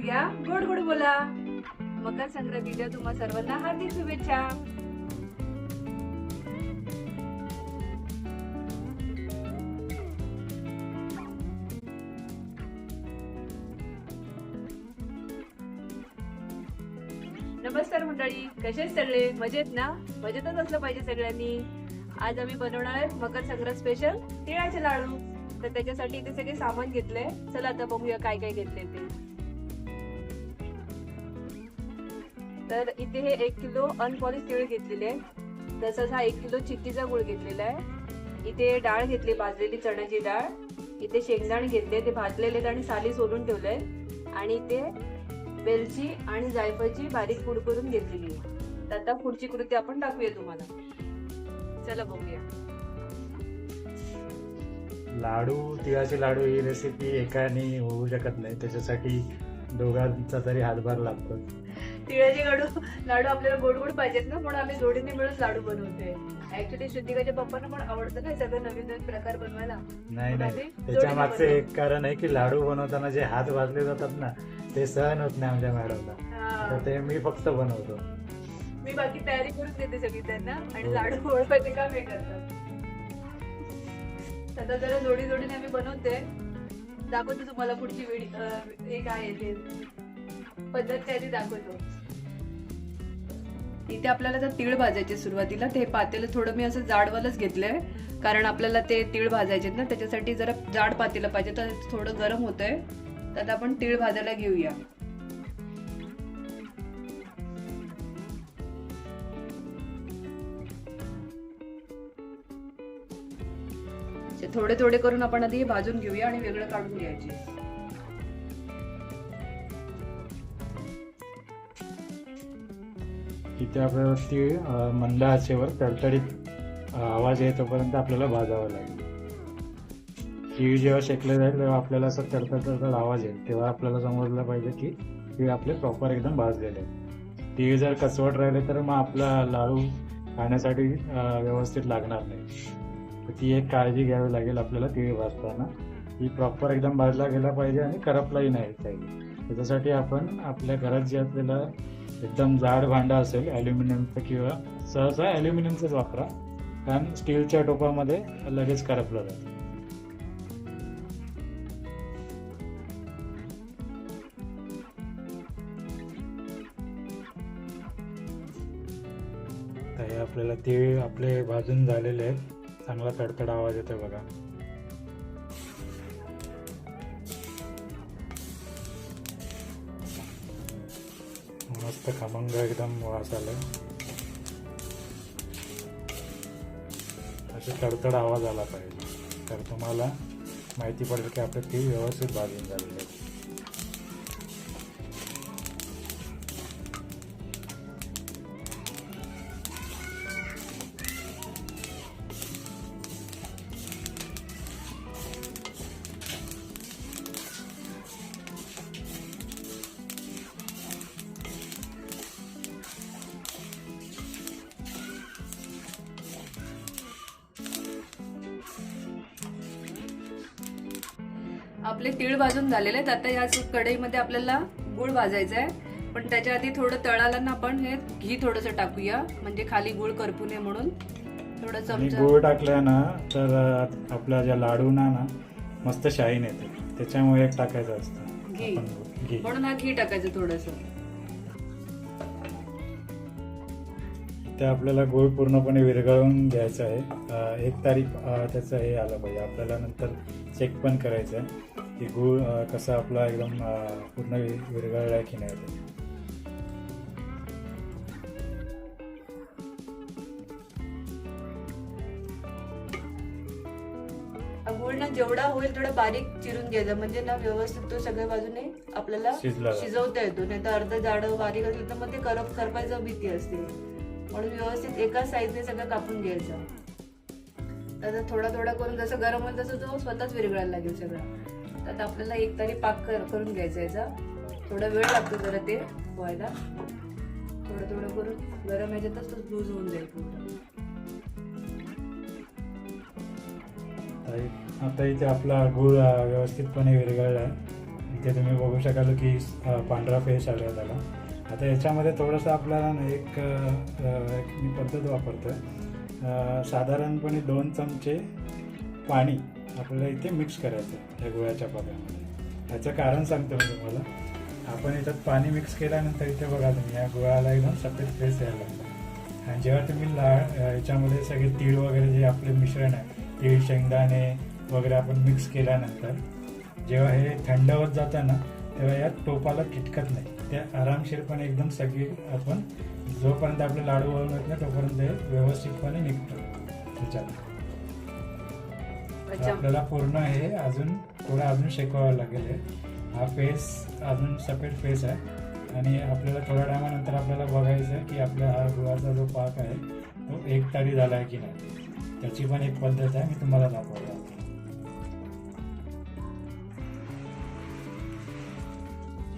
घ्या. गोड गोड बोला. मकर संक्रांतीच्या तुम्हा सर्वांना हार्दिक शुभेच्छा. नमस्कार मंडळी कसे सगळे? मजेत ना? मजेतच असलं पाहिजे सगळ्यांनी. आज आम्ही बनवणार आहे मकर संक्रांत स्पेशल तिळाचे लाडू. तर त्याच्यासाठी इथे सगळे सामान घेतले चला आता बघूया काय काय घेतले ते. तर इथे हे एक किलो अनपॉलिश तिळ घेतलेले आहे. तसंच हा एक किलो चिक्कीचा गुळ घेतलेला आहे. इथे डाळ घेतली भाजलेली चण्याची डाळ. इथे शेंगदाणे घेतले ते भाजलेले आहेत आणि साली सोलून ठेवले आणि इथे वेलची आणि जायफळची बारीक पूड करून घेतलेली आहे. तर आता पुढची कृती आपण दाखवूया तुम्हाला. चला बघूया. लाडू तिळाचे लाडू ही रेसिपी एकाने होऊ शकत नाही. त्याच्यासाठी दोघांचा तरी हातभार लागतो तिळाचे लाडू लाडू आपल्याला गोड गोड पाहिजेत ना म्हणून आम्ही जोडीने मिळून लाडू बनवतोय ऍक्च्युली श्रुतिकाच्या पप्पांना पण आवडतं ना सगळं नवीन नवीन प्रकार बनवायला. नाही नाही. त्याच्या मागचं. एक कारण आहे की लाडू बनवताना जे हात वाजले जातात ना ते सहन होत नाही आमच्या मॅडमला. तर ते मी फक्त बनवतो. मी बाकी तयारी करून देते सगळी त्यांना आणि हो. लाडू ओळखायचे काम हे करतात. आता जरा जोडी जोडीने आम्ही बनवते. दाखवतो तुम्हाला पुढची वेळी काय आहे ते. पद्धत काय ती दाखवतो. इथे आपल्याला जर तीळ भाजायचे सुरुवातीला ते पातेलं थोडं मी असं जाडवालच घेतलंय. कारण आपल्याला ते तीळ भाजायचे ना त्याच्यासाठी जरा जाड पातेलं पाहिजे तर थोडं गरम होतंय. तर आता आपण तीळ भाजायला घेऊया. थोडे थोडे करून आपण आधी भाजून घेऊया आणि वेगळं काढून घ्यायचे. तिथे आपल्याला तीळ मंद आचेवर तडतडीत आवाज येतोपर्यंत आपल्याला भाजावं लागेल. तीळ जेव्हा शेकलं जाईल तेव्हा आपल्याला असं तडतड तडतड आवाज येईल. तेव्हा आपल्याला समजलं पाहिजे की तीळ आपले प्रॉपर एकदम भाजलेले आहेत. तीळ जर कसवट राहिले तर मग आपला लाडू खाण्यासाठी व्यवस्थित लागणार नाही. तर ती एक काळजी घ्यावी लागेल आपल्याला तीळ भाजताना. ती प्रॉपर एकदम भाजला गेला पाहिजे आणि करपलाही नाही पाहिजे. त्याच्यासाठी आपण आपल्या घरात जे आपल्याला एकदम जाड भांडा असेल ॲल्युमिनियमचं किंवा सहसा ॲल्युमिनियमचंच वापरा. कारण स्टीलच्या टोपामध्ये लगेच करपलं जातं. आपल्याला ते आपले भाजून झालेले आहेत. चांगला तडतड आवाज येतोय बघा. मस्त एकदम वास आला असे तडतड आवाज आला पाहिजे. तर तुम्हाला माहिती पडेल की आपलं ते व्यवस्थित भाजून झालेले आहे. तीळ भाजून झालेले आहेत आता या कढईमध्ये आपल्याला गुळ भाजायचा आहे. पण त्याच्या आधी थोडं तळाला ना आपण हे घी थोडस टाकूया. म्हणजे खाली गुळ करपू नये म्हणून. थोडं चमचा. गोळ टाकल्या ना तर अं, आपल्या ज्या लाडूना ना मस्त शाईन येते. त्याच्यामुळे एक टाकायचं असतं. घी. आपण गुळ. घी. म्हणून हा घी टाकायचं थोडस. ते आपल्याला गूळ पूर्णपणे विरघळून घ्यायचं आहे. अं, एक तारीख अं, त्याचं हे आलं पाहिजे. आपल्याला नंतर चेक पण करायचं आहे. की गूळ कसा आपला एकदम पूर्ण विरघळला आहे की नाही ते. गुळ ना जेवढा होईल तेवढा बारीक चिरून घ्यायचा. म्हणजे ना व्यवस्थित तो सगळ्या बाजूने आपल्याला. शिजवता येतो. नाही तर अर्ध जाडं बारीक असलं तर मग ते करप करपायचं भीती असते. म्हणून व्यवस्थित एका साईजने सगळं कापून घ्यायचं. तर थोडा थोडा करून जसं गरम होईल तसं तो स्वतःच विरघळायला लागेल सगळं. आता आपल्याला एक तरी पाक कर- करून घ्यायचा याचा. थोडा वेळ लागतो जरा ते व्हायला थोडं थोडं करून गरम याच्यातच तो लूज होऊन जाईल पूर्ण. आता इथे आपला गूळ व्यवस्थितपणे विरघळला आहे इथे तुम्ही बघू शकाल की पांढरा फेस आला त्याला. आता याच्यामध्ये थोडंसं आपल्याला एक एक मी पद्धत वापरतो आहे साधारणपणे दोन चमचे पाणी आपल्याला इथे मिक्स करायचं या गुळाच्या पाकामध्ये याचं कारण सांगतो मी तुम्हाला. आपण याच्यात पाणी मिक्स केल्यानंतर इथे बघा तुम्ही या गुळाला एकदम सफेद फेस यायला लागला. आणि जेव्हा तुम्ही ला याच्यामध्ये सगळे तीळ वगैरे जे आपले मिश्रण आहे तीळ शेंगदाणे वगैरे आपण मिक्स केल्यानंतर जेव्हा हे थंड होत जातं ना तेव्हा या टोपाला किटकत नाही. ते आरामशीरपणे एकदम सगळी आपण जोपर्यंत आपले लाडू वळून येत नाही तोपर्यंत हे व्यवस्थितपणे निघतं त्याच्यात. आपल्याला पूर्ण हे अजून थोडं अजून शेकवावं लागेल हा. फेस अजून सफेद फेस आहे. आणि आपल्याला थोड्या टायमानंतर आपल्याला बघायचं आहे की आपल्या हा गुळाचा जो पाक आहे तो एक तारी झाला आहे की नाही. त्याची पण एक पद्धत आहे मी तुम्हाला दाखवतो.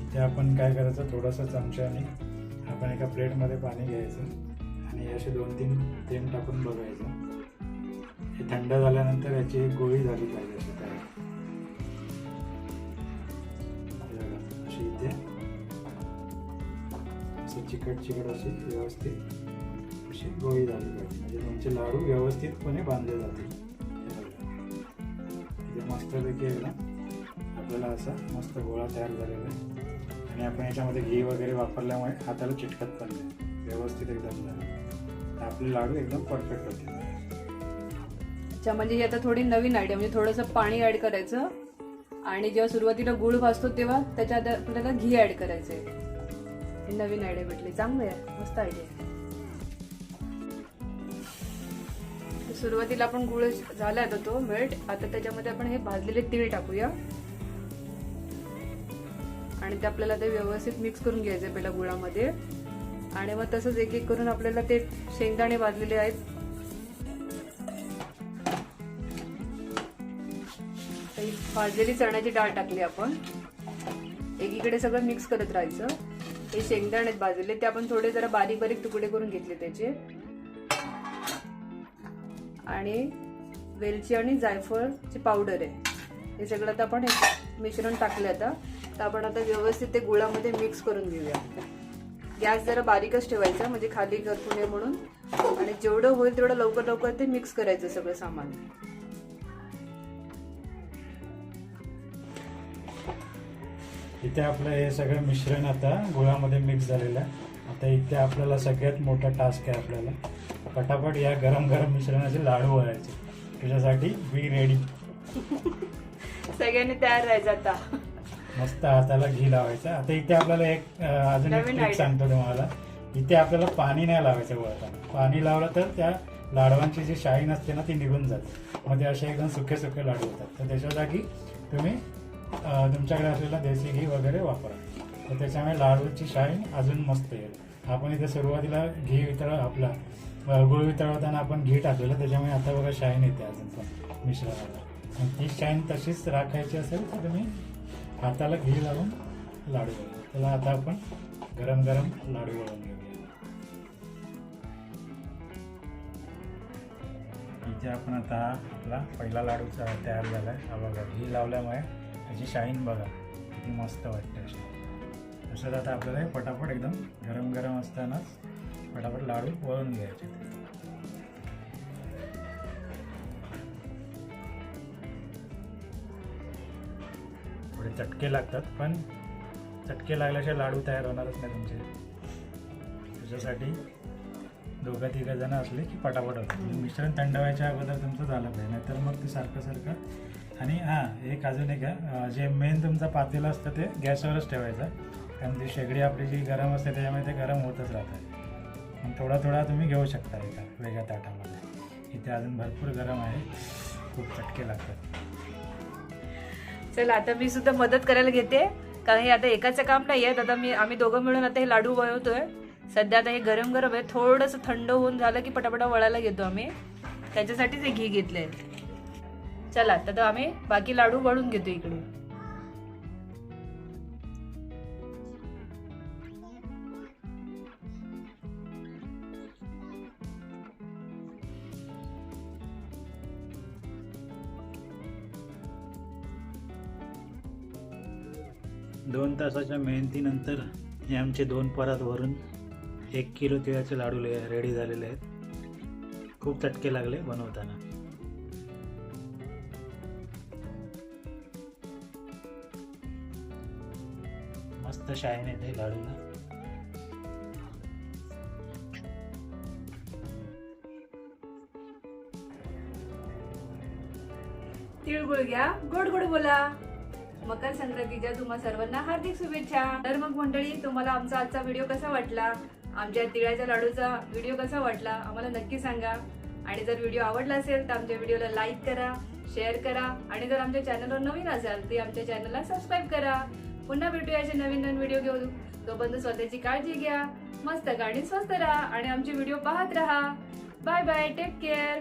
इथे आपण काय करायचं थोडंसं चमच्याने आपण एका प्लेटमध्ये पाणी घ्यायचं. आणि असे दोन तीन थेंब टाकून बघायचं. थंड झाल्यानंतर याची एक गोळी झाली पाहिजे अशी तयार. अशी इथे. असं चिकट चिकट अशी व्यवस्थित अशी गोळी झाली पाहिजे. म्हणजे तुमचे लाडू व्यवस्थितपणे बांधले जातील. हे मस्तपैकी आहे ना. आपल्याला असा मस्त गोळा तयार झालेला आहे. आणि आपण याच्यामध्ये घी वगैरे वापरल्यामुळे हाताला चिटकत पण नाही. व्यवस्थित एकदम झालं. आपले लाडू एकदम परफेक्ट होते अच्छा म्हणजे ही आता थोडी नवीन आयडिया म्हणजे थोडंसं पाणी ऍड करायचं. आणि जेव्हा सुरुवातीला गुळ भाजतो तेव्हा त्याच्यात आपल्याला घी ऍड आहे हे नवीन आयडिया भेटली. चांगलं आहे. मस्त आयडिया सुरुवातीला आपण गुळ झाला आता तो मेल्ट आता त्याच्यामध्ये आपण हे भाजलेले तीळ टाकूया. आणि ते आपल्याला ते व्यवस्थित मिक्स करून घ्यायचे पहिला गुळामध्ये. आणि मग तसंच एक एक करून आपल्याला ते शेंगदाणे भाजलेले आहेत. भाजलेली चण्याची डाळ टाकली आपण. एकीकडे सगळं मिक्स करत राहायचं. हे शेंगदाणे आहेत भाजलेले ते आपण थोडे जरा बारीक बारीक तुकडे करून घेतले त्याचे. आणि वेलची आणि जायफळची पावडर आहे. हे सगळं आता आपण हे मिश्रण टाकलं आता. तर आपण आता व्यवस्थित ते गुळामध्ये मिक्स करून घेऊया. गॅस जरा बारीकच ठेवायचा म्हणजे खाली घरपुणे म्हणून. आणि जेवढं होईल तेवढं लवकर लवकर ते मिक्स करायचं सगळं सामान. इथे आपलं हे सगळं मिश्रण आता गुळामध्ये मिक्स झालेलं आहे. आता इथे आपल्याला सगळ्यात मोठा टास्क आहे आपल्याला. पटापट या गरम गरम मिश्रणाचे लाडू वळायचे त्याच्यासाठी बी रेडी सगळ्यांनी तयार राहायचं आता. मस्त हाताला घी लावायचं. आता इथे आपल्याला एक अजून एक ट्रिक. सांगतो तुम्हाला. इथे आपल्याला पाणी नाही लावायचं वळताना पाणी लावलं तर त्या लाडवांची जी शाईन असते ना ती निघून जाते. मग ते असे एकदम सुके सुके लाडू होतात. तर त्याच्या जागी तुम्ही तुमच्याकडे असलेला देसी घी वगैरे वापरा. तर त्याच्यामुळे लाडूची शाईन अजून मस्त येईल. आपण इथे सुरुवातीला घी वितळ आपला गुळ वितळवताना आपण घी टाकलेलं त्याच्यामुळे आता बघा शाईन येते अजून पण मिश्रणाला. आणि ती शाईन तशीच राखायची असेल तर तुम्ही हाताला घी लावून लाडू वळवा त्याला आता आपण गरम गरम लाडू वळून घेऊया. इथे आपण आता आपला पहिला लाडूचा तयार झाला आहे हा बघा घी लावल्यामुळे त्याची शाईन बघा किती मस्त वाटते अशी. तसंच आता आपल्याला हे पटापट एकदम गरम गरम असतानाच पटापट लाडू वळून घ्यायचे. थोडे चटके लागतात पण चटके लागल्याशिवाय लाडू तयार होणारच नाही तुमचे. त्याच्यासाठी दोघं तिघं जण असले की पटापट होतात. मिश्रण थंड व्हायच्या अगोदर तुमचं झालं पाहिजे नाहीतर मग ते सारखं सारखं आणि हां एक अजून एक आहे जे मेन तुमचं पातेलं असतं ते गॅसवरच ठेवायचं. कारण ती शेगडी आपली जी गरम असते त्याच्यामुळे ते गरम होतच राहतं. मग थोडा थोडा तुम्ही घेऊ शकता एका वेगळ्या ताटामध्ये. इथे अजून भरपूर गरम आहे. खूप चटके लागतात. चल आता मी सुद्धा मदत करायला घेते. कारण हे आता एकाचं काम नाही आहे आता मी आम्ही दोघं मिळून आता हे लाडू वळवतोय सध्या आता हे गरम गरम आहे. थोडंसं थंड होऊन झालं की पटापटा वळायला घेतो आम्ही. त्याच्यासाठीच हे घी घेतलंय. चला तर आम्ही बाकी लाडू वळून घेतो इकडे दोन तासाच्या मेहनतीनंतर हे आमचे दोन परात भरून एक किलो तिळाचे लाडू रेडी झालेले आहेत. खूप चटके लागले बनवताना. मस्त शाईन येते लाडूला तिळगुळ घ्या. गोड गोड बोला. मकर संक्रांतीच्या तुम्हा सर्वांना हार्दिक शुभेच्छा. तर मग मंडळी तुम्हाला आमचा आजचा व्हिडिओ कसा वाटला? आमच्या तिळाच्या लाडूचा व्हिडिओ कसा वाटला? आम्हाला नक्की सांगा. आणि जर व्हिडिओ आवडला असेल तर आमच्या व्हिडिओला लाईक करा शेअर करा. आणि जर आमच्या चॅनलवर नवीन असाल तर आमच्या चॅनलला सबस्क्राईब करा. पुन्हा भेटूया असे नवीन नवीन व्हिडिओ घेऊन. तोपर्यंत स्वतःची काळजी घ्या मस्त गाणी स्वस्त राहा आणि आमचे व्हिडिओ पाहत राहा. Bye bye take care